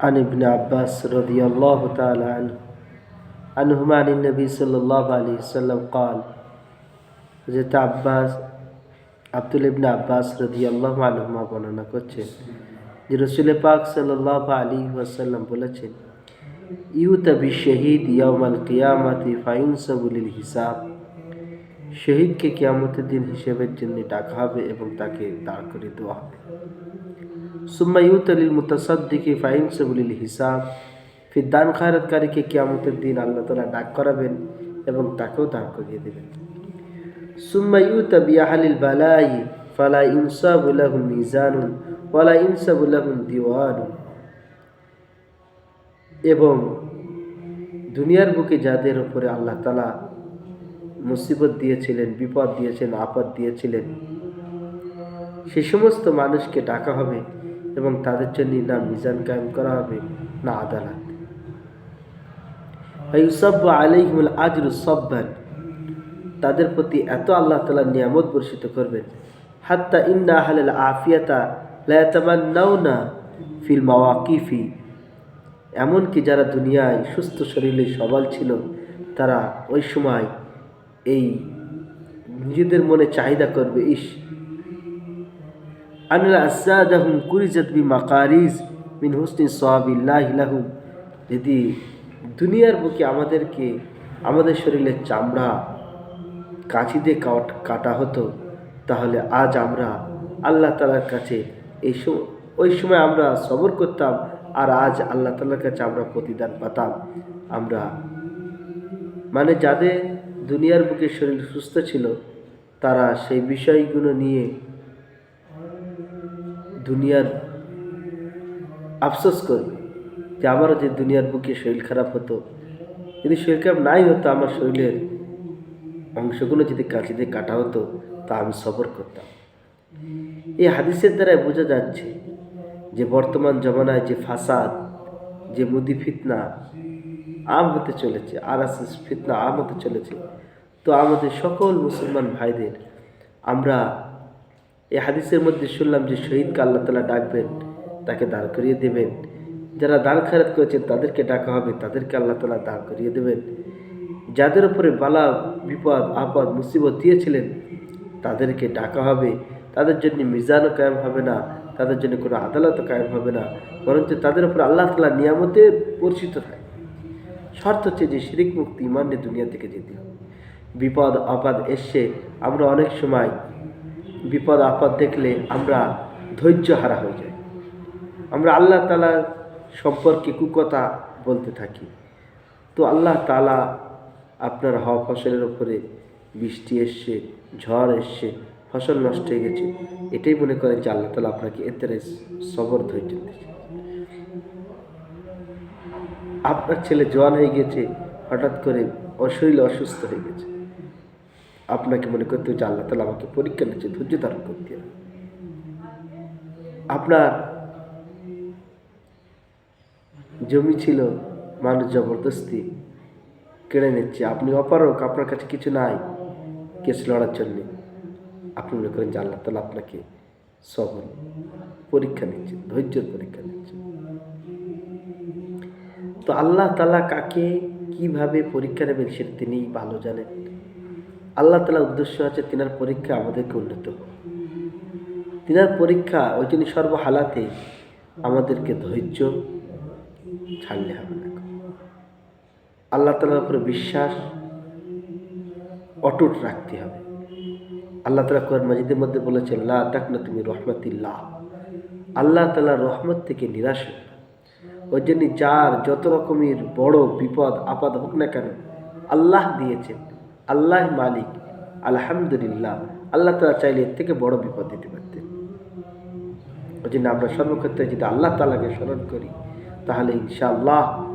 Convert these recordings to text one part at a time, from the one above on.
عن ابن عباس رضي الله تعالى عنه عنهما عن النبي صلى الله عليه وسلم قال যেটা আব্বাস আব্দুল ইবনে আব্বাস রদিয়াল্লাহু আনহুমা বর্ণনা করছেন যে রসুল পাক সাল্লাহ আলী ওয়াসাল্লাম বলেছেন ইউতা বি শহীদ ইয়ামাল কিয়ামাতি ফাইনসাবুলিল হিসাব শহীদকে কিয়ামতের দিন হিসেবের জন্য ডাকা হবে এবং তাকে দাঁড় করে দেওয়া হবে। সুম্মা ইউতালিল মুতাসাদ্দিকে ফাইনসাবুলিল হিসাব। ফির দান খায়রাতকারীকে কিয়ামতের দিন আল্লাহ তালা ডাক করাবেন এবং তাকেও দাঁড় করিয়ে দেবেন। সুম্মা ইউতা বিয়াহালিল বালাই ফালা ইনসাবু লাহুম মিজানুন ওয়ালা ইনসাবু লাহুম দিওয়ানুন। এবং দুনিয়ার বুকে যাদের উপরে আল্লাহ তালা মুসিবত দিয়েছিলেন, বিপদ দিয়েছেন, আপদ দিয়েছিলেন। সে সমস্ত মানুষকে ডাকা হবে এবং তাদের জন্য না মিজান কায়েম করা হবে, না আদালত। ইউসব আলাইহিমুল আজরু সব্বান। তাদের প্রতি এত আল্লাহ তালা নিয়ামত বর্ষিত করবেন। হাত্তা ইন্না আহলাল আফিয়াতা লায়াতামান্নাউনা ফিল মাওয়াকিফি। এমনকি যারা দুনিয়ায় সুস্থ শরীরে সবল ছিল, তারা ওই সময় এই নিজেদের মনে চাহিদা করবে, ইস। আনলা কুরিজাত বি মাকারিজ মিন হুসনি সাহাবিল্লাহ যদি দুনিয়ার বুকে আমাদেরকে, আমাদের শরীরের চামড়া কাঁচি দিয়ে কাট, কাটা হতো, তাহলে আজ আমরা আল্লাহ তালার কাছে এই ওই সময় আমরা সবর করতাম, আর আজ আল্লাহ তালার কাছে আমরা প্রতিদান পাতাম। আমরা মানে যাদের দুনিয়ার বুকে শরীর সুস্থ ছিল, তারা সেই বিষয়গুলো নিয়ে দুনিয়ার আফসোস করবে যে আমারও যে দুনিয়ার বুকে শরীর খারাপ হতো। যদি শরীর খারাপ নাই হতো, আমার শরীরের অংশগুলো যদি কাঁচিতে কাটা হতো, তা আমি সফর করতাম। এই হাদিসের দ্বারাই বোঝা যাচ্ছে যে বর্তমান জমানায় যে ফাসাদ, যে মুদি ফিতনা আম হতে চলেছে আর ফিতনা আম হতে চলেছে। তো আমাদের সকল মুসলমান ভাইদের আমরা এই হাদিসের মধ্যে শুনলাম যে শহীদকে আল্লাহ তালা ডাকবেন, তাকে দাঁড় করিয়ে দেবেন। যারা দান খারাত করেছেন, তাদেরকে ডাকা হবে, তাদেরকে আল্লাহ তালা দাঁড় করিয়ে দেবেন। যাদের উপরে বালা, বিপদ, আপদ, মুসিবত দিয়েছিলেন, তাদেরকে ডাকা হবে। তাদের জন্য মিজানও কায়েম হবে না, তাদের জন্য কোনো আদালতও কায়েম হবে না। বরঞ্চ তাদের উপর আল্লাহ তালা নিয়ামতে পরিচিত থাকে। শর্ত হচ্ছে যে শিরিক মুক্তি ইমান নিয়ে দুনিয়া থেকে যেতে হবে। বিপদ, আপদ এসে আমরা অনেক সময় বিপদ, আপদ দেখলে আমরা ধৈর্য হারা হয়ে যাই। আমরা আল্লাহ তালা সম্পর্কে কুকথা বলতে থাকি। তো আল্লাহ তালা আপনার হওয়া ফসলের ওপরে বৃষ্টি এসছে, ঝড় এসছে, ফসল নষ্ট হয়ে গেছে। এটাই মনে করেন যে আল্লাহ তালা আপনাকে এতে সবর ধৈর্য দিয়েছে আপনার ছেলে জোয়ান হয়ে গেছে হঠাৎ করে অশরীর অসুস্থ হয়ে গেছে। আপনাকে মনে করতে হচ্ছে আল্লাহ তালা আমাকে পরীক্ষা নিচ্ছে, ধৈর্য ধারণ করতে হবে। আপনার জমি ছিল, মানুষ জবরদস্তি কেড়ে নিচ্ছে। আপনি অপারক, আপনার কাছে কিছু নাই, কেস লড়ার জন্যে। আপনি মনে করেন যে আল্লাহ তালা আপনাকে সবল পরীক্ষা নিচ্ছে, ধৈর্যের পরীক্ষা নিচ্ছে। তো আল্লাহ তালা কাকে কীভাবে পরীক্ষা নেবেন সেটা তিনি ভালো জানেন? আল্লাহ তালা উদ্দেশ্য আছে তিনার পরীক্ষা আমাদেরকে উন্নত তিনার পরীক্ষা ওই জন্য সর্বহালাতে আমাদেরকে ধৈর্য ছাড়লে হবে না। আল্লাহ তালার উপরে বিশ্বাস অটুট রাখতে হবে। আল্লাহ তালা কোরআন মাজিদের মধ্যে বলেছেন, লা তাক না তুমি রহমতিল্লাহ। আল্লাহ তালা রহমত থেকে নিরাশ না। ওই জন্য যার যত রকমের বড় বিপদ, আপদ হোক না কেন, আল্লাহ দিয়েছেন। আল্লাহ মালিক। আলহামদুলিল্লাহ। আল্লাহ তালা চাইলে এর থেকে বড় বিপদ দিতে পারতেন। ওই জন্য আমরা সর্বক্ষেত্রে যদি আল্লাহ তালাকে স্মরণ করি, তাহলে ইনশাআল্লাহ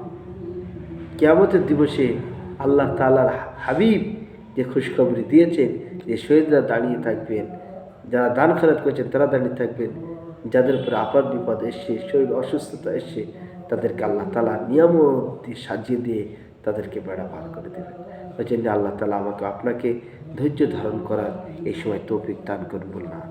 কেয়ামতের দিবসে আল্লাহ তালার হাবিব যে খুশখবরি দিয়েছেন, যে শহীদরা দাঁড়িয়ে থাকবেন, যারা দান খারাত করেছেন, তারা দাঁড়িয়ে থাকবেন, যাদের উপরে আপদ বিপদ এসছে, শরীর অসুস্থতা এসছে তাদেরকে আল্লাহ তালা নিয়ামত দিয়ে সাজিয়ে দিয়ে তাদেরকে বেড়া পার করে দেবেন। ওই জন্য আল্লাহ তালা আমাকে আপনাকে ধৈর্য ধারণ করার এই সময় তৌফিক দান করুন বললাম